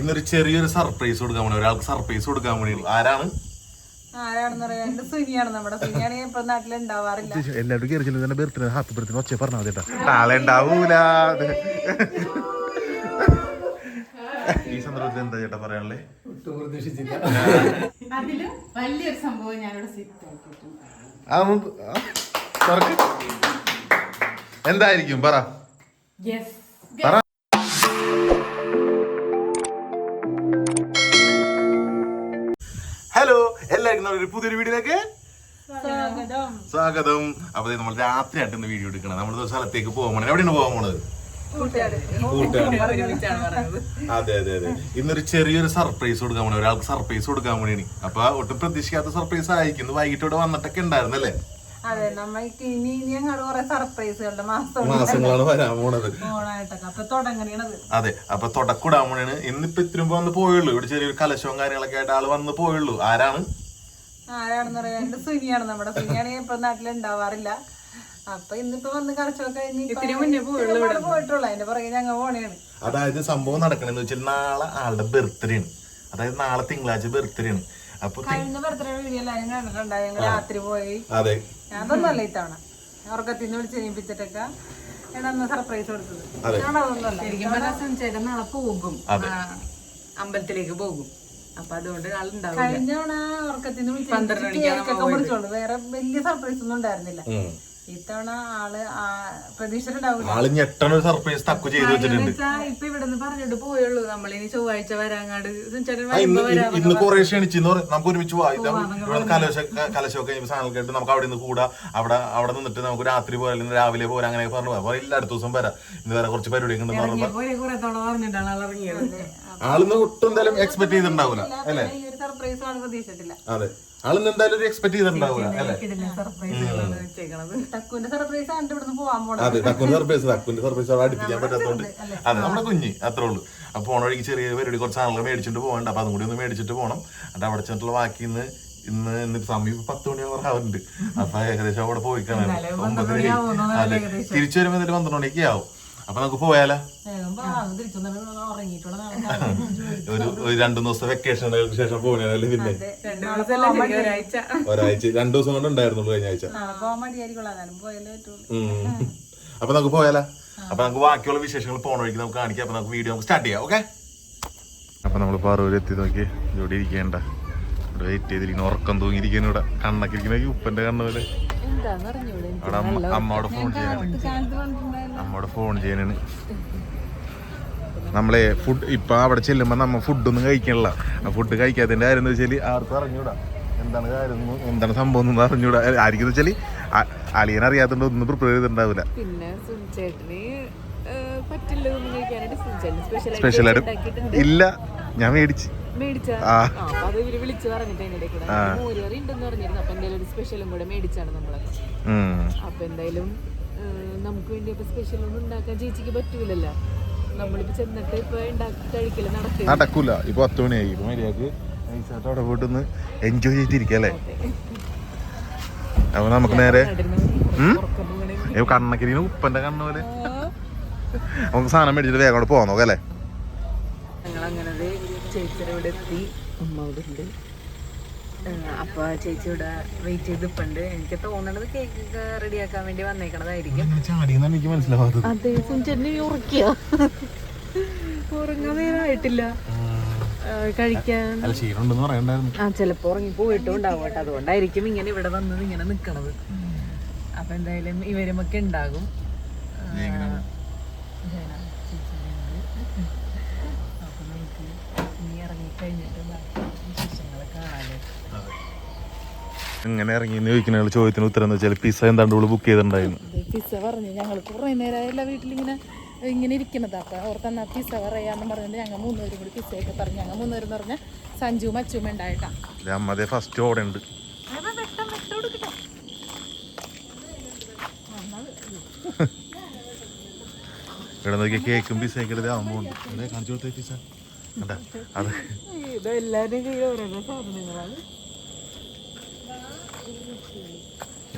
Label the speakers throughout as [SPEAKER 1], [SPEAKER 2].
[SPEAKER 1] ഇന്നൊരു ചെറിയൊരു സർപ്രൈസ് കൊടുക്കാൻ വേണ്ടി ഒരാൾക്ക് സർപ്രൈസ് കൊടുക്കാൻ വേണ്ടി. ആരാണ്?
[SPEAKER 2] ആരാണെന്ന് പറയാ സുനിയാണ് നമ്മുടെ സുനിയാണെങ്കിൽ ഇപ്പൊ നാട്ടിൽ
[SPEAKER 1] എല്ലാവരും ബർത്ത്ഡേ ഹാപ്പി ബർത്ത്ഡേ ഒച്ച പറഞ്ഞാൽ കേട്ടോ. നാളെ ഉണ്ടാവൂല. ഈ സന്ദർഭത്തിൽ എന്താ ചേട്ടാ പറയാനുള്ളേ?
[SPEAKER 3] അതിലും വലിയൊരു സംഭവം ഞാനിവിടെ.
[SPEAKER 1] എന്തായിരിക്കും? പറ.
[SPEAKER 3] യെസ്
[SPEAKER 1] ഹലോ എല്ലാവർക്കും നമ്മുടെ പുതിയൊരു വീഡിയോയിലേക്ക്
[SPEAKER 2] സ്വാഗതം.
[SPEAKER 1] അപ്പൊ നമ്മൾ രാത്രിയായിട്ട് ഇന്ന് വീഡിയോ എടുക്കണം. നമ്മൾ സ്ഥലത്തേക്ക് പോകാൻ പോണത്? എവിടെയാണ് പോകാൻ പോണത് അതെ അതെ അതെ. ഇന്നൊരു ചെറിയൊരു സർപ്രൈസ് കൊടുക്കാൻ വേണ്ടി ഒരാൾക്ക് സർപ്രൈസ് കൊടുക്കാൻ വേണ്ടിയാണ് അപ്പൊ ഒട്ടും പ്രതീക്ഷിക്കാത്ത സർപ്രൈസ് ആയിരിക്കും. വൈകിട്ട് ഇവിടെ വന്നിട്ടൊക്കെ ഉണ്ടായിരുന്നല്ലേ?
[SPEAKER 2] അതെ നമ്മൾക്ക് ഇനി ഇനി അങ്ങോട്ട് കുറെ സർപ്രൈസുകളുടെ മാസം
[SPEAKER 1] മാസങ്ങളാണ് വരാൻ പോണത്.
[SPEAKER 2] ഓണായിട്ടൊക്കെ. അപ്പൊ തുടങ്ങണത്
[SPEAKER 1] അതെ അപ്പൊ തുടക്കൂടാൻ പോണേണ്. ഇന്നിപ്പോ ഇത്തിരി വന്ന് പോയുള്ളൂ. ഇവിടെ ചെറിയൊരു കലശവും കാര്യങ്ങളൊക്കെ ആയിട്ട് ആൾ വന്ന് പോയുള്ളൂ. ആരാണ്?
[SPEAKER 2] ആരാണെന്ന് പറയാ എന്റെ സുനിയാണ് നമ്മുടെ സുനിയാണെങ്കിൽ ഇപ്പൊ നാട്ടിലുണ്ടാവാറില്ല അപ്പൊ ഇന്നിപ്പോ വന്ന് കളിച്ചൊക്കെ കഴിഞ്ഞ് പോയിട്ടുള്ളൂ. അതിന്റെ പുറകെ ഞങ്ങൾ പോണേണ്.
[SPEAKER 1] അതായത് സംഭവം നടക്കണെന്ന് വെച്ചാൽ നാളെ ആളുടെ ബർത്ത്ഡേ ആണ്. അതായത് നാളെ തിങ്കളാഴ്ച ബർത്ത്ഡേ ആണ്. അപ്പൊ തി-
[SPEAKER 2] കഴിഞ്ഞ ബർത്ത്ഡേ വീഡിയോ എല്ലാരും കണ്ടിട്ടുണ്ടായി. ഞങ്ങൾ രാത്രി പോയി.
[SPEAKER 1] അതെ.
[SPEAKER 2] അതൊന്നുമല്ല ഇത്തവണ? ഉറക്കത്തിൽ നിന്ന് വിളിച്ച് എണീപ്പിച്ചിട്ടൊക്കെ എന്നെ സർപ്രൈസ് കൊടുത്തത്.
[SPEAKER 4] ശരിക്കും പറഞ്ഞാൽ നാളെ പോകും.
[SPEAKER 1] അതെ.
[SPEAKER 4] അമ്പലത്തിലേക്ക് പോകും. അപ്പൊ അതുകൊണ്ട് ആളുണ്ടാവും
[SPEAKER 2] കഴിഞ്ഞ തവണ ഉറക്കത്തിന് നിന്ന്
[SPEAKER 4] പന്ത്രണ്ട്
[SPEAKER 2] മണിക്ക്
[SPEAKER 4] മണിക്കാണ്
[SPEAKER 2] വേറെ വലിയ സർപ്രൈസ് ഒന്നും ഉണ്ടായിരുന്നില്ല. ഇത്തവണ ആൾ
[SPEAKER 1] ആൾ ഞെട്ടണ ഒരു സർപ്രൈസ് തക്കു ചെയ്ത് വെച്ചിട്ടുണ്ട്.
[SPEAKER 4] വെച്ചാ ഇപ്പൊ ഇവിടുന്ന് പറഞ്ഞിട്ട് പോയുള്ളൂ നമ്മളിനി ചൊവ്വാഴ്ച
[SPEAKER 1] വരാങ്ങാണ്ട് ഇന്ന് കുറെ ക്ഷണിച്ചെന്ന് പറയും നമുക്ക് ഒരുമിച്ച് പോവാം. കലശ കലശമൊക്കെ കഴിഞ്ഞ സാധനം കേട്ട് നമുക്ക് അവിടെ നിന്ന് കൂടാ. അവിടെ അവിടെ നിന്നിട്ട് നമുക്ക് രാത്രി പോരാ അല്ലെങ്കിൽ രാവിലെ പോരാ അങ്ങനെ പറഞ്ഞു പോവാം. ഇല്ല അടുത്ത ദിവസം വരാം. ഇന്ന് വേറെ കുറച്ച് പരിപാടി ആളിന്ന് ഒട്ടും എന്തായാലും എക്സ്പെക്ട് ചെയ്തിട്ടുണ്ടാവൂല. അല്ലേ?
[SPEAKER 2] സർപ്രൈസ് ആണ് പ്രതീക്ഷിച്ചിട്ടില്ല.
[SPEAKER 1] അതെ. ആളിന്ന് എന്തായാലും ഒരു എക്സ്പെക്ട് ചെയ്തിട്ടുണ്ടാവില്ല അല്ലേ?
[SPEAKER 2] തക്കുവിന്റെ സർപ്രൈസ്
[SPEAKER 1] അതെ സർപ്രൈസ് തക്കുന്റെ സർപ്രൈസ് അവിടെ അടുപ്പിക്കാൻ പറ്റാത്തതുകൊണ്ട് അതെ നമ്മുടെ കുഞ്ഞ് അത്രേ ഉള്ളൂ. അപ്പൊ ഓണ വഴിക്ക് ചെറിയ പരിപാടി കുറച്ച് ആളുകൾ മേടിച്ചിട്ട് പോകണ്ട. അപ്പൊ അതും കൂടി ഒന്ന് മേടിച്ചിട്ട് പോകണം എന്നിട്ട് അവിടെ ചെന്നിട്ടുള്ള ബാക്കി ഇന്ന് ഇന്ന് ഇന്ന് സമയം ഇപ്പൊ പത്ത് മണി ആവുന്നുണ്ട്. അപ്പൊ ഏകദേശം അവിടെ പോയി കാണാൻ ഒമ്പത് മണി അതെ തിരിച്ചു വരുമ്പോ പന്ത്രണ്ട് മണിയൊക്കെ ആവും. അപ്പൊ നമുക്ക് പോയാലോ? ഒരു ഒരു രണ്ടു ദിവസത്തെ വെക്കേഷൻ ശേഷം പോകണല്ലേ പിന്നെ?
[SPEAKER 4] ഒരാഴ്ച.
[SPEAKER 1] രണ്ടു ദിവസം കൊണ്ട് ഉണ്ടായിരുന്നുള്ളൂ കഴിഞ്ഞ ആഴ്ച. അപ്പൊ നമുക്ക് പോയാലോ? അപ്പൊ നമുക്ക് ബാക്കിയുള്ള വിശേഷങ്ങൾ പോണ വഴിക്ക് നമുക്ക് കാണിക്കാം. അപ്പൊ നമുക്ക് വീഡിയോ നമുക്ക് സ്റ്റാർട്ട് ചെയ്യാം ഓക്കെ അപ്പൊ നമ്മൾ പാറൂര് എത്തി നോക്കി. ഇവിടെ ഇരിക്കേണ്ട. ഇവിടെ വെയിറ്റ് ചെയ്തിരിക്കുന്നു. ഉറക്കം തൂങ്ങിയിരിക്കുന്നു ഇവിടെ. കണ്ണൊക്കെ ഇരിക്കുന്ന. ഉപ്പന്റെ കണ്ണുപോലെ അവിടെ അമ്മ അമ്മയോട് ഫോൺ ചെയ്യാനാണ് അമ്മയോട് ഫോൺ ചെയ്യാനാണ് നമ്മളെ ഫുഡ് ഇപ്പൊ അവിടെ ചെല്ലുമ്പോ നമ്മ ഫുഡൊന്നും കഴിക്കണില്ല. ആ ഫുഡ് കഴിക്കാത്തതിന്റെ കാര്യം എന്താ വെച്ചാൽ ആർക്കും അറിഞ്ഞൂടാ. എന്താണ് കാര്യം എന്താണ് സംഭവം എന്ന് അറിഞ്ഞൂടാ. ആയിരിക്കും വെച്ചാൽ അളിയൻ അറിയാത്തോണ്ട് ഒന്നും പ്രിപ്പയർ ചെയ്തിട്ടുണ്ടാവില്ല
[SPEAKER 4] പിന്നെ സ്പെഷ്യൽ
[SPEAKER 1] ആയിട്ട് ഇല്ല ഞാൻ മേടിച്ച്.
[SPEAKER 4] സ്പെഷ്യലും കൂടെ മേടിച്ചാണ് നമ്മളൊക്കെ
[SPEAKER 1] ഉം.
[SPEAKER 4] അപ്പൊ എന്തായാലും നമുക്ക് വേണ്ടി സ്പെഷ്യൽ ഒന്നും ഉണ്ടാക്കാൻ ചേച്ചിക്ക് പറ്റൂലല്ലോ. നമ്മളിപ്പോ ചെന്നിട്ട് ഇപ്പൊ ഉണ്ടാക്കി കഴിക്കൽ നടക്കില്ല
[SPEAKER 1] നടക്കൂല. ഇപ്പൊ പത്ത് മണിയായി. ഇപ്പൊ മര്യാദയ്ക്ക് അവിടെ പോയിട്ടൊന്ന് എൻജോയ് ചെയ്തിരിക്കല്ലേ അപ്പൊ നമുക്ക് നേരെ ഉം? ഏ, കണ്ണക്കിരിക്കുന്ന ഉപ്പന്റെ കണ്ണ് പോലെ. നമുക്ക് സാധനം മേടിച്ചിട്ട് വേഗം കൂടെ പോകാൻ നോക്കാം അല്ലേ?
[SPEAKER 4] ഞങ്ങൾ അങ്ങനെ ചേച്ചിയുടെ ഇവിടെ എത്തി. അമ്മ അവിടെ ഉണ്ട്. ഏഹ്, അപ്പൊ ചേച്ചി ഇവിടെ വെയിറ്റ് ചെയ്ത് ഇപ്പുണ്ട് എനിക്ക് തോന്നണത് കേക്ക് റെഡിയാക്കാൻ വേണ്ടി വന്നേക്കണതായിരിക്കും.
[SPEAKER 1] എനിക്ക് മനസ്സിലാവാത്തത്.
[SPEAKER 4] അതെ സുഞ്ചേട്ടനെ ഉറക്കിയ? ഉറങ്ങാൻ നേരമായിട്ടില്ല കഴിക്കാൻ.
[SPEAKER 1] പറയണ്ടായിരുന്നു.
[SPEAKER 4] ആ ചിലപ്പോ ഉറങ്ങി പോയിട്ടും ഉണ്ടാവും കേട്ടോ അതുകൊണ്ടായിരിക്കും ഇങ്ങനെ ഇവിടെ വന്നത് ഇങ്ങനെ നിക്കണത്. അപ്പൊ എന്തായാലും ഇവരുമൊക്കെ ഉണ്ടാകും. അപ്പൊ നമുക്ക് ഇനി ഇറങ്ങി കഴിഞ്ഞിട്ട് ബാക്കി വിശേഷങ്ങൾ കാണാല്ലേ
[SPEAKER 1] എങ്ങനെ ഇറങ്ങി എന്ന് ചോദിക്കുന്ന ചോദ്യത്തിന് ഉത്തരം എന്ന് വെച്ചാൽ പിസ്സ എന്താണ്ട് ബുക്ക് ചെയ്തിട്ടുണ്ടായിരുന്നു.
[SPEAKER 3] പിസ്സ പറഞ്ഞു. ഞങ്ങൾ കുറേ നേരമായില്ല വീട്ടിലിങ്ങനെ ഇങ്ങനെ ഇരിക്കുന്നത്. അപ്പോൾ അവർ തന്ന പിസ്സ പറയാന്ന് പറഞ്ഞിട്ട് ഞങ്ങൾ മൂന്നുപേരും കൂടി പിസ്സയൊക്കെ പറഞ്ഞു. ഞങ്ങൾ മൂന്നുപേരും എന്ന് പറഞ്ഞാൽ സഞ്ജുവും അച്ചുവും ഉണ്ടായിട്ടാ.
[SPEAKER 1] ദേ അമ്മ ഫസ്റ്റ് ഓടെ ഉണ്ട്. ഇവിടെ നോക്കിയ കേക്കും പിസ്സയൊക്കെ എടുത്ത് അമ്മുണ്ട് കാണിച്ചു കൊടുത്തേ പിസ്സ കണ്ടാ അത്
[SPEAKER 4] ഇതെല്ലാവരും കയ്യിൽ ഓരോരോ സാധനങ്ങളാണ്.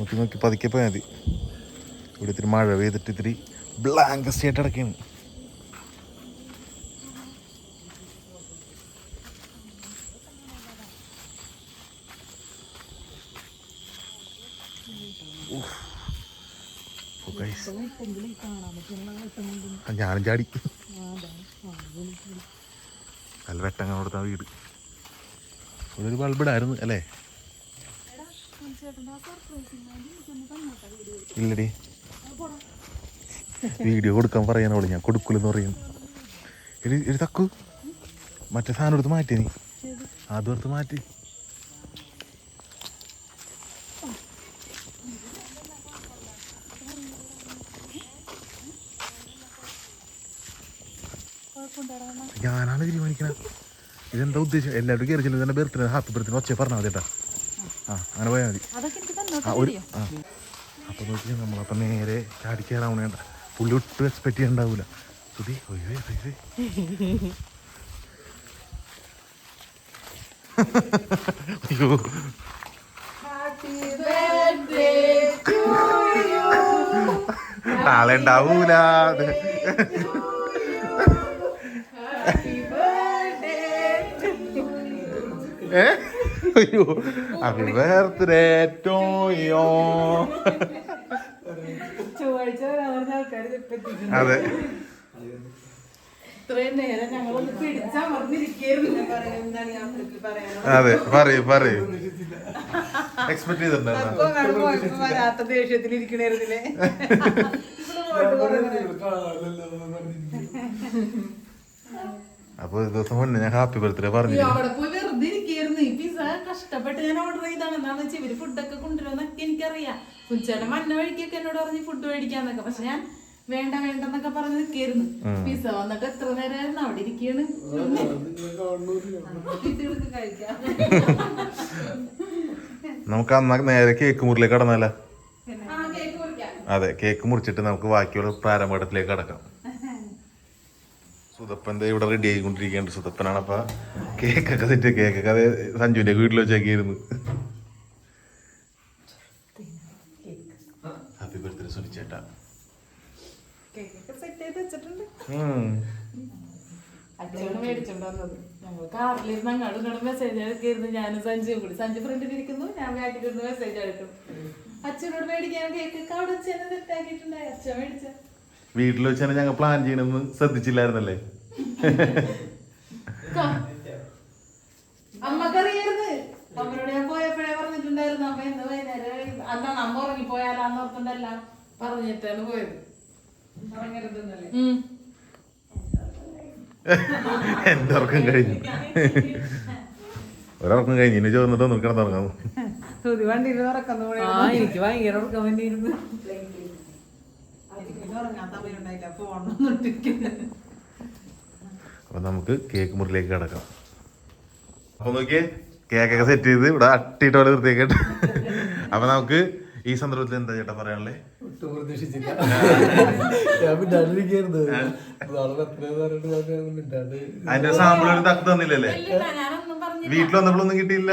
[SPEAKER 1] നോക്കി നോക്കി പതുക്കെ പോയാൽ മതി ഇവിടെ ഇത്തിരി മഴ പെയ്തിട്ട് ഇത്തിരി ബ്ലാങ്കസ്റ്റ് ആയിട്ട് അടക്കുകയാണ് ഞാനും ചാടി. നല്ല വെട്ടങ്ങ കൊടുത്ത വീട്. ഇവിടെ ഒരു ബൾബിടായിരുന്നു അല്ലേ? ഇല്ലടി. വീഡിയോ കൊടുക്കാൻ പറയാനോളൂ ഞാൻ കൊടുക്കൂലെന്ന് പറയും. എടി എടി തക്കു. മറ്റേ സാധനം എടുത്ത് മാറ്റി നീ. അതും എടുത്ത് മാറ്റി. ഞാനാണ് തീരുമാനിക്കണത് ഇതെന്താ ഉദ്ദേശം? എല്ലാവരും കയറി ചെല്ലുന്നത് ബർത്ത് ബർത്ത്ഡേ ഹാപ്പി ബർത്ത്ഡേ ഒച്ച പറഞ്ഞാൽ മതി കേട്ടാ ആ അങ്ങനെ പോയാൽ മതി. ആ ഒരു ആ. അപ്പം നോക്കിയാൽ നമ്മളപ്പം നേരെ ചാടി കയറാവണ വേണ്ട പുള്ളി ഒട്ടും എക്സ്പെക്ട് ചെയ്യാണ്ടാവൂല സുധി ഒയ്യോ ഒയ്യോ അയ്യോ. നാളെ ഉണ്ടാവൂല. ഏ? അയ്യോ ഹാപ്പി ബർത്ത്ഡേ ടു യോ
[SPEAKER 2] ചൊവ്വാഴ്ച വരാൻ പറഞ്ഞ ആൾക്കാർ ഇപ്പൊ എത്തിയിട്ടുണ്ട്.
[SPEAKER 1] അതെ? അതെ പറയൂ പറയൂ. എക്സ്പെക്ട് ചെയ്തിട്ടുണ്ടായിരുന്നു.
[SPEAKER 2] അപ്പൊ
[SPEAKER 1] ഒരു ദിവസം മുന്നേ ഞാൻ ഹാപ്പി ബർത്ത്ഡേ പറഞ്ഞു
[SPEAKER 3] അവിടെ പോയി വെറുതെ ഇരിക്കായിരുന്നു ഈ പിസ കഷ്ടപ്പെട്ട് ഞാൻ ഓർഡർ ചെയ്താണ് എന്താന്ന് വെച്ചാൽ ഇവർ ഫുഡൊക്കെ കൊണ്ടുവരുമെന്നൊക്കെ എനിക്കറിയാം. കുഞ്ചേട്ടൻ മഞ്ഞ വഴിക്കൊക്കെ എന്നോട് പറഞ്ഞ് ഫുഡ് മേടിക്കാന്നൊക്കെ. പക്ഷെ ഞാൻ വേണ്ട വേണ്ട എന്നൊക്കെ പറഞ്ഞ് നിൽക്കായിരുന്നു. പിസ വന്നിട്ട് എത്ര നേരമായിരുന്നു അവിടെ ഇരിക്കാണ്.
[SPEAKER 1] നമുക്ക് അന്ന് നേരെ കേക്ക് മുറിലേക്ക് കടന്നല്ല
[SPEAKER 3] ആ കേക്ക് കുറിക്കാം
[SPEAKER 1] അതെ കേക്ക് മുറിച്ചിട്ട് നമുക്ക് ബാക്കിയുള്ള പ്രാരംഭഘട്ടത്തിലേക്ക് കടക്കാം. സുതപ്പൻ ദേ ഇവിടെ റെഡി ആയിക്കൊണ്ടിരിക്കുകയാണ്. സുതപ്പനാണ് അപ്പൊ കേക്കൊക്കെ സെറ്റ് കേക്കൊക്കെ അതെ സഞ്ജുവിന്റെ വീട്ടിൽ വെച്ചേക്കായിരുന്നു. ഹാപ്പി ബർത്ത്ഡേ സുനിച്ചേട്ടാ.
[SPEAKER 3] അച്ഛനോട് മേടിക്കാൻ അവിടെ സെറ്റാക്കിയിട്ടുണ്ടായി അച്ഛൻ മേടിച്ച.
[SPEAKER 1] വീട്ടിൽ വെച്ചാൽ ഞങ്ങൾ പ്ലാൻ ചെയ്യണമെന്ന് ശ്രദ്ധിച്ചില്ലായിരുന്നല്ലേ?
[SPEAKER 3] അമ്മക്കറിയായിരുന്നു അമ്മയോട് ഞാൻ പോയപ്പോഴേ പറഞ്ഞിട്ടുണ്ടായിരുന്നു അമ്മ ഇന്ന് വൈകുന്നേരം അന്നാണ് അമ്മ ഉറങ്ങിപ്പോയാലാന്ന് ഓർത്തുണ്ടല്ല പറഞ്ഞിട്ടാണ് പോയത്. എന്തോർക്കും
[SPEAKER 1] എന്റെ ഉറക്കം കഴിഞ്ഞു? ഒരറക്കം കഴിഞ്ഞു ഇനി ചോദിച്ചിട്ട് ഒന്ന് തുടങ്ങാം
[SPEAKER 2] സുതി വണ്ടിയിൽ
[SPEAKER 4] എനിക്ക് ഭയങ്കര ഉറക്കം വേണ്ടിയിരുന്നു
[SPEAKER 2] ഉറങ്ങാൻ സമയമുണ്ടായില്ല. ഫോണൊന്നും ഇട്ടിരിക്കുന്നത്
[SPEAKER 1] അപ്പൊ നമുക്ക് കേക്ക് മുറിലേക്ക് കിടക്കാം. അപ്പൊ നോക്കിയേ കേക്കൊക്കെ സെറ്റ് ചെയ്ത് ഇവിടെ അട്ടിയിട്ട് പോലെ നിർത്തിയേക്കട്ടെ. അപ്പൊ നമുക്ക് ഈ സന്ദർഭത്തിൽ എന്താ ചേട്ടാ പറയാനുള്ളത്
[SPEAKER 5] ഒട്ടും പ്രതീക്ഷിച്ചില്ല. ഞാൻ മിണ്ടാണ്ടിരിക്കായിരുന്നു നാളെ ബർത്ത്ഡേ പറഞ്ഞിട്ട് ഞാൻ മിണ്ടാണ്ട്.
[SPEAKER 1] അതിന്റെ സാമ്പിൾ ഒരു തക്ക് തന്നില്ലല്ലേ. വീട്ടിൽ വന്നപ്പോഴൊന്നും കിട്ടിയില്ല?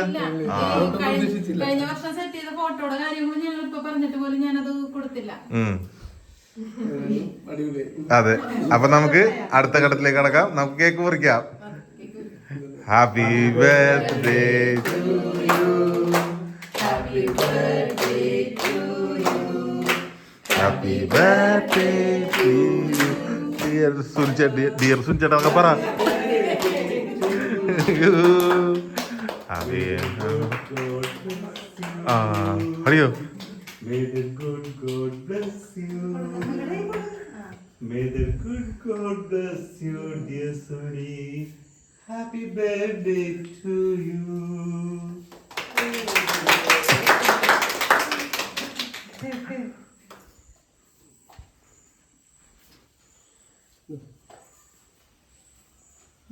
[SPEAKER 3] കഴിഞ്ഞ- വർഷം സെറ്റ് ചെയ്ത ഫോട്ടോയുടെ കാര്യങ്ങളും ഞങ്ങൾ ഇപ്പൊ പറഞ്ഞിട്ട് പോലും ഞാനത് കൊടുത്തില്ല.
[SPEAKER 1] അതെ. അപ്പൊ നമുക്ക് അടുത്ത ഘട്ടത്തിലേക്ക് കടക്കാം. നമുക്ക് cake മുറിക്കാം. Happy birthday happy birthday dear സുൻചേട്ടി dear സുൻചേട്ടാ എന്നൊക്കെ പറ. അറിയോ
[SPEAKER 6] May the good God bless you. May the good God bless you, dear Suri. Happy birthday to you.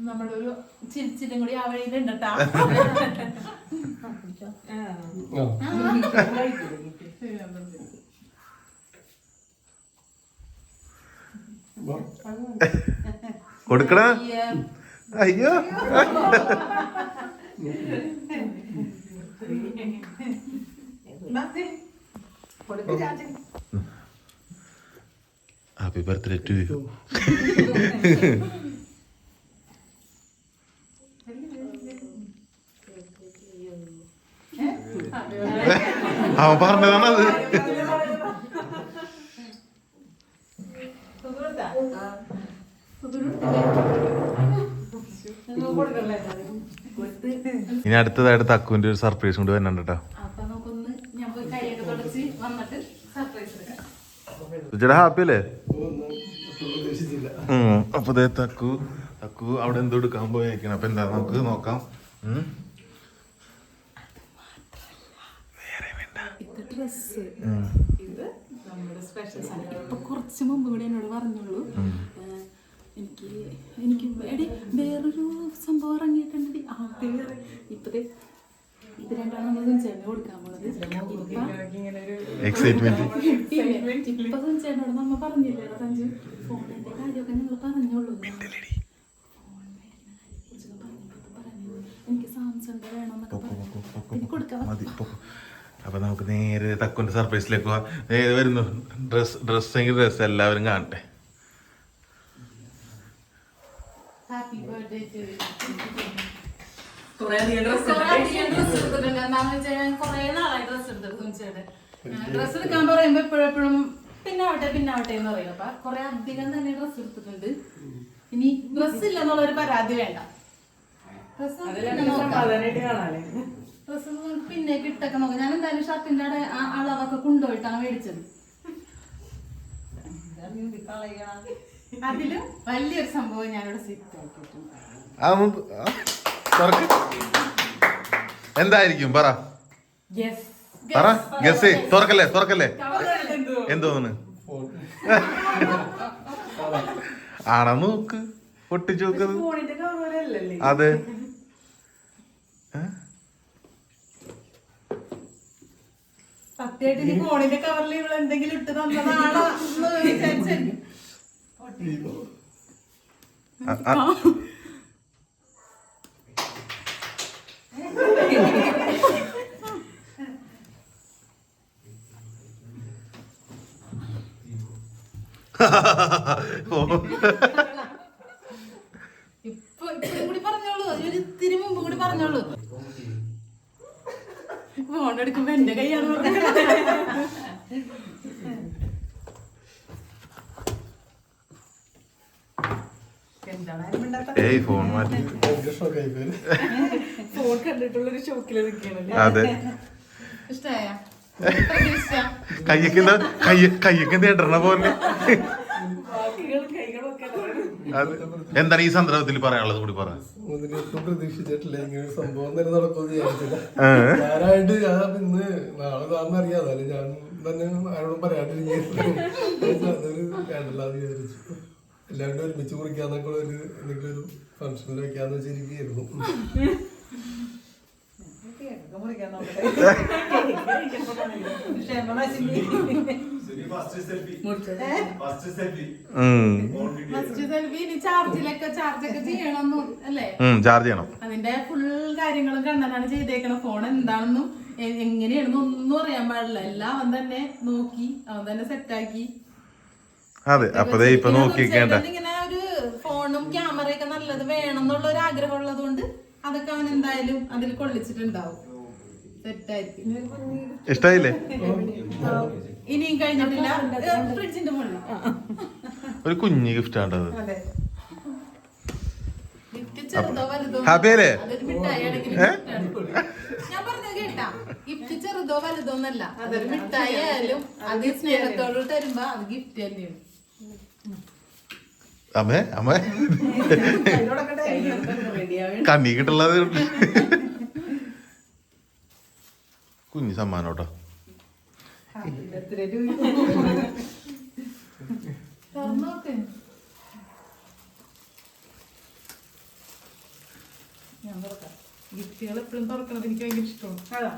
[SPEAKER 3] നമ്മുടെ ഒരു ചിരിച്ചിലും കൂടി ആ വഴിയിലുണ്ട് കേട്ടാ
[SPEAKER 1] കൊടുക്കണ അയ്യോ. ഹാപ്പി ബർത്ത്ഡേ ടു യു അവൻ പറഞ്ഞതാണത്. ഇനി അടുത്തതായിട്ട് തക്കുവിന്റെ ഒരു സർപ്രൈസ് കൊണ്ട് വരണ്ട കേട്ടോ ചേട്ടാ ഹാപ്പി അല്ലേ? അപ്പൊ തക്കു തക്കു അവിടെ എന്തോ എടുക്കാൻ പോയേക്കണം. അപ്പൊ എന്താ നമുക്ക് നോക്കാം. ഉം.
[SPEAKER 3] ഇത് നമ്മുടെ സ്പെഷ്യൽ സാധനം. ഇപ്പൊ കുറച്ച് മുമ്പ് ഇവിടെ എന്നോട് പറഞ്ഞോളൂ എനിക്ക് എനിക്ക് എടി വേറൊരു സംഭവം ഇറങ്ങിയിട്ടുണ്ട്. ആ വേറെ ഇപ്പത്തെ ഇത് രണ്ടാണ് നമ്മൾ ചേട്ടന് കൊടുക്കാൻ പോണത്. ഇപ്പൊ
[SPEAKER 1] എക്സൈറ്റ്മെന്റ്
[SPEAKER 3] ഇപ്പൊ ചേട്ടനോട് നമ്മ പറഞ്ഞില്ലേ സഞ്ജു ഫോണിന്റെ കാര്യമൊക്കെ നിങ്ങൾ പറഞ്ഞോളൂ എനിക്ക് സാംസങ് വേണമെന്നൊക്കെ പറഞ്ഞു. എനിക്ക് കൊടുക്കാൻ
[SPEAKER 1] മതി ഇപ്പൊ അപ്പൊ നമുക്ക് നേരെ തക്കുന്റെ സർപ്രൈസിലേക്ക് പോവാം നേരെ വരുന്നു? ഡ്രസ് ഡ്രസ്സെങ്കിൽ ഡ്രസ് എല്ലാവരും കാണട്ടെ.
[SPEAKER 3] ഹാപ്പി ബർത്ത്ഡേ ടു
[SPEAKER 4] കുറെ അധികം ഡ്രസ്
[SPEAKER 3] എടുക്കാൻ പറയുമ്പോ എപ്പോഴെപ്പോഴും പിന്നാവട്ടെ പിന്നാവട്ടെ എന്ന് പറയും. അപ്പൊ കൊറേ അധികം തന്നെ ഡ്രസ് എടുത്തിട്ടുണ്ട്. ഇനി ഡ്രസ് ഇല്ലെന്നുള്ളൊരു പരാതി വേണ്ട. ഡ്രസ്സ് ഡ്രസ്
[SPEAKER 4] സമാധാനായിട്ട് കാണാല്ലേ
[SPEAKER 3] ഡ്രസ് പിന്നെ കിട്ടൊക്കെ നോക്കാം. ഞാൻ എന്തായാലും ഷർട്ടിന്റെ അവിടെ ആ അളവൊക്കെ കൊണ്ടുപോയിട്ടാണ് മേടിച്ചത്. അതിലും? വലിയൊരു സംഭവം ഞാനിവിടെ സെറ്റ് ആക്കിയിട്ടുണ്ട്.
[SPEAKER 1] എന്തായിരിക്കും? പറ.
[SPEAKER 3] യെസ്
[SPEAKER 1] പറ. ഗസ് തുറക്കല്ലേ തുറക്കല്ലേ? എന്തോന്ന്? ആണോ നോക്ക്? പൊട്ടിച്ചു
[SPEAKER 4] നോക്കുന്നത്
[SPEAKER 1] അതെ.
[SPEAKER 3] സത്യമായിട്ട് ഇനി ഫോണിന്റെ കവറിൽ ഇവൾ എന്തെങ്കിലും ഇട്ട് തന്നതാണോ എന്ന് വിചാരിച്ചായിരിക്കും.
[SPEAKER 1] അ- അ- ഓ.
[SPEAKER 3] ഇപ്പൊ ഇപ്പഴും കൂടി പറഞ്ഞോളൂ ഒരു ഇത്തിരി മുമ്പ് കൂടി പറഞ്ഞോളൂ ഫോൺ എടുക്കുമ്പോ എന്റെ കൈയാണ് പറഞ്ഞത്
[SPEAKER 2] എന്താണ് ആരും മിണ്ടാത്ത?
[SPEAKER 1] ഏയ് ഫോൺ മാറ്റി
[SPEAKER 5] ഭയങ്കര ഷോക്കായി പോയി
[SPEAKER 4] ഫോൺ കണ്ടിട്ടുള്ള ഒരു ഷോക്കിൽ
[SPEAKER 1] അതെ.
[SPEAKER 3] ഇഷ്ടായ? പ്രതീക്ഷിച്ച
[SPEAKER 1] കയ്യൊക്കെ എന്താ കയ്യ ഇടണ പോലെ?
[SPEAKER 4] ബാക്കികൾ കൈകളൊക്കെ
[SPEAKER 1] അത് എന്താണ് ഈ സന്ദർഭത്തിൽ പറയാനുള്ളത് കൂടി പറ
[SPEAKER 5] ഒന്നിനും ഒട്ടും പ്രതീക്ഷിച്ചിട്ടില്ല. ഇങ്ങനെ സംഭവം തന്നെ നടക്കുമെന്ന് വിചാരിച്ചില്ല.
[SPEAKER 1] ഏ?
[SPEAKER 5] ഞാനായിട്ട് ഞാൻ ഇന്ന് നാളെ താന്ന് അറിയാം. ഞാൻ തന്നെ ആരോടും പറയാണ്ടിരിക്കുന്നു അതൊരു വേണ്ടല്ലാന്ന് വിചാരിച്ചു. എല്ലാവരും ഒരുമിച്ച് കുറിക്കാന്നൊക്കെ ഒരു എന്തെങ്കിലും ഒരു ഫംഗ്ഷനിൽ വെക്കാന്ന് വെച്ചിരിക്കുന്നു
[SPEAKER 1] ചാർജ് ചെയ്യണം.
[SPEAKER 3] അതിന്റെ ഫുൾ കാര്യങ്ങളും കണ്ണനാണ് ചെയ്തേക്കണ. ഫോൺ എന്താണെന്നും എങ്ങനെയാണെന്നും ഒന്നും അറിയാൻ പാടില്ല. എല്ലാം അവൻ തന്നെ നോക്കി അവൻ തന്നെ സെറ്റാക്കി
[SPEAKER 1] അതെ അപ്പൊ ദേ ഇപ്പൊ നോക്കിക്കേണ്ട
[SPEAKER 3] ഇങ്ങനെ ഒരു ഫോണും ക്യാമറയൊക്കെ നല്ലത് വേണം എന്നുള്ള ഒരു ആഗ്രഹം ഉള്ളത് കൊണ്ട് അതൊക്കെ അവൻ എന്തായാലും അതിൽ കൊള്ളിച്ചിട്ടുണ്ടാവും
[SPEAKER 1] ഇഷ്ടായില്ലേ?
[SPEAKER 3] ഇനിയും കഴിഞ്ഞിട്ടില്ല. ഫ്രിഡ്ജിന്റെ മുകളിൽ
[SPEAKER 1] ഒരു കുഞ്ഞു ഗിഫ്റ്റ് ആണ്ടത്. ഹാപ്പി അല്ലേ
[SPEAKER 3] ആണ്. ഞാൻ പറഞ്ഞത് കേട്ടാ. ഗിഫ്റ്റ് ചെറുതോ വലുതോന്നല്ല അതൊരു മിഠായി ആയാലും അത് സ്നേഹത്തോട് തരുമ്പോ അത് ഗിഫ്റ്റ് തന്നെയാണ്.
[SPEAKER 1] അമ്മേ അമ്മേ കണ്ണി കിട്ടുള്ളത് കുഞ്ഞു സമ്മാനം കേട്ടോ
[SPEAKER 2] എത്ര രൂപ?
[SPEAKER 3] തുറന്നു ഞാൻ തുറക്കാം ഗിഫ്റ്റുകൾ എപ്പോഴും തുറക്കണത് എനിക്ക് ഭയങ്കര ഇഷ്ടമാണ്.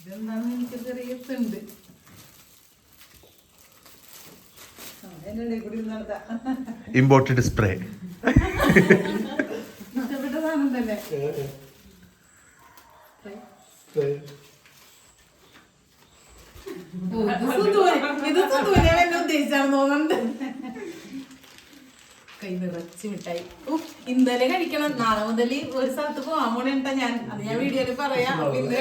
[SPEAKER 3] ഇതെന്താണെന്ന് എനിക്ക് ചെറിയ ഉണ്ട്
[SPEAKER 2] ആ, എന്റെ ഇടയിൽ കൂടി ഇരുന്ന് നടത്താം.
[SPEAKER 1] ഇമ്പോർട്ടഡ് സ്പ്രേ
[SPEAKER 3] ഇഷ്ടപ്പെട്ട സാധനം തന്നെ ഓ, ഇത് സുധുവിന്. ഇത് സുധുവിനെ എന്നെ ഉദ്ദേശിച്ചാണ് സ്പ്രേ കൈ നിറച്ച് മിഠായി. ഓ, ഇന്നലെ കഴിക്കണം. നാളെ മുതൽ ഒരു സ്ഥലത്ത് പോവാൻ പോണേട്ടാ ഞാൻ. അത് ഞാൻ വീഡിയോയിൽ പറയാം. ഇന്ന്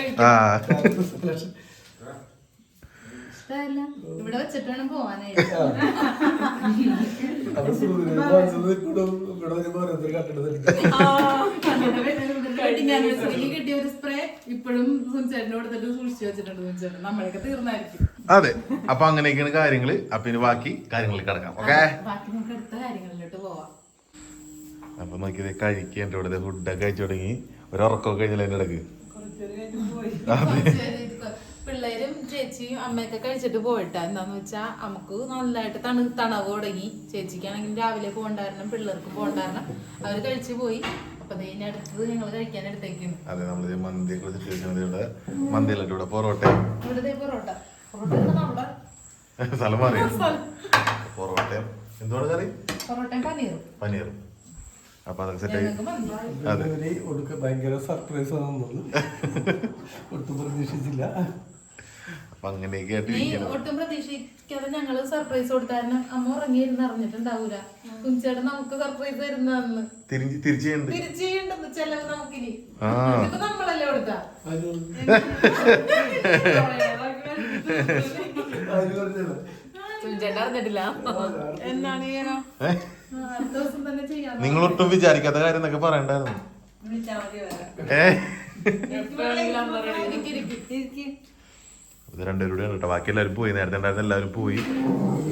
[SPEAKER 3] ഇഷ്ടമല്ല. ഇവിടെ വെച്ചിട്ട് വേണം പോവാനായിട്ട് വെഡിങ് ആനിവേഴ്സറിയിൽ കിട്ടിയ ഒരു സ്പ്രേ ഇപ്പോഴും സുൻചേട്ടനെ കൊടുത്തിട്ട് സൂക്ഷിച്ചു വെച്ചിട്ടുണ്ട് സുൻചേട്ടൻ നമ്മളൊക്കെ തീർന്നായിരിക്കും.
[SPEAKER 1] അതെ. അപ്പൊ അങ്ങനെയൊക്കെയാണ് കാര്യങ്ങൾ. അപ്പൊ ഇനി ബാക്കി കാര്യങ്ങളിൽ കിടക്കാം. ഓക്കെ?
[SPEAKER 3] ബാക്കി നമുക്ക് അടുത്ത കാര്യങ്ങളിലോട്ട് പോവാം.
[SPEAKER 1] അപ്പൊ നോക്കിയത് കഴിക്കുക ഇവിടെ ഫുഡൊക്കെ കഴിച്ചു തുടങ്ങി. ഒരു ഉറക്കമൊക്കെ കഴിഞ്ഞില്ല എന്റെ ഇടയ്ക്ക്
[SPEAKER 3] പിള്ളേരും ചേച്ചിയും അമ്മയൊക്കെ കഴിച്ചിട്ട് പോയിട്ടാ എന്താന്ന് വെച്ചാ നമുക്ക് നല്ലതായിട്ട് തണു തണവ് തുടങ്ങി. ചേച്ചിക്കാണെങ്കിൽ രാവിലെ പോകണ്ടായിരുന്നു പിള്ളേർക്ക് പോകണ്ടായിരുന്നു. അവർ കഴിച്ചു പോയി.
[SPEAKER 1] അതെ നമ്മൾ മന്തി സിറ്റുവേഷൻ ഇവിടെ മന്തിയിലിട്ട് ഇവിടെ പൊറോട്ട
[SPEAKER 3] ഇവിടെ ദേ പൊറോട്ട. പൊറോട്ട നമ്മുടെ?
[SPEAKER 1] സ്ഥലം മാറി. പൊറോട്ടയും. എന്തുകൊണ്ട് കറി?
[SPEAKER 3] പൊറോട്ടയും പനീറും.
[SPEAKER 1] പനീറും. അപ്പൊ അതൊക്കെ സെറ്റ് ആയി. അതെ.
[SPEAKER 5] ഭയങ്കര സർപ്രൈസ് ആണെന്നുള്ളത് ഒട്ടും പ്രതീക്ഷിച്ചില്ല.
[SPEAKER 1] അപ്പൊ അങ്ങനെയൊക്കെ ആയിട്ട്
[SPEAKER 3] നീ
[SPEAKER 1] ഇരിക്കണം
[SPEAKER 3] ഒട്ടും പ്രതീക്ഷിക്കാതെ ഞങ്ങൾ സർപ്രൈസ് കൊടുത്തായിരുന്നു. അമ്മ ഉറങ്ങിയിരുന്ന് അറിഞ്ഞിട്ടുണ്ടാവൂല കുഞ്ചേട്ടൻ നമുക്ക് സർപ്രൈസ് തരുന്നതെന്ന്
[SPEAKER 1] തിരിഞ്ഞ് തിരിച്ചുണ്ട്
[SPEAKER 3] തിരിച്ചു ചെയ്യേണ്ടത് ചെലവ് നമുക്കിനി. ഇതിപ്പോ നമ്മളല്ലേ കൊടുത്താ?
[SPEAKER 4] അറിഞ്ഞിട്ടില്ല.
[SPEAKER 3] ചെയ്യണോ അടുത്ത ദിവസം തന്നെ ചെയ്യാം
[SPEAKER 1] നിങ്ങൾ ഒട്ടും വിചാരിക്കാത്ത കാര്യം എന്നൊക്കെ പറയണ്ടായിരുന്നു. ഏ. ഇത് രണ്ടുപേരുടെ കേട്ടോ. ബാക്കി എല്ലാവരും പോയി. നേരത്തെ ഉണ്ടായിരുന്ന എല്ലാവരും പോയി.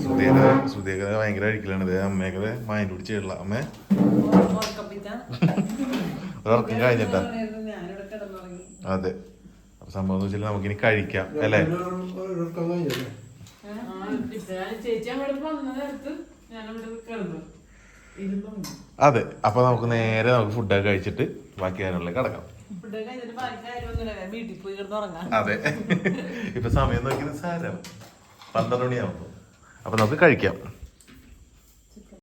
[SPEAKER 1] ശ്രുതിയൊക്കെ ശ്രുതിയൊക്കെ ഭയങ്കര അഴിക്കലാണ്. ഇത് അമ്മയൊക്കെ മൈൻഡ് പിടിച്ചിട്ടുള്ള അമ്മ. ഒരർക്കം കഴിഞ്ഞിട്ടാ. അതെ. അപ്പൊ സംഭവം എന്ന് വെച്ചാൽ നമുക്കിനി കഴിക്കാം അല്ലേ? അതെ. അപ്പൊ നമുക്ക് നേരെ നമുക്ക് ഫുഡൊക്കെ കഴിച്ചിട്ട് ബാക്കി കാര്യങ്ങളിലേക്ക് കിടക്കാം. അതെ. ഇപ്പൊ സമയം നോക്കി സാരം. പന്ത്രണ്ട് മണിയാവുമ്പോ അപ്പൊ നമുക്ക് കഴിക്കാം.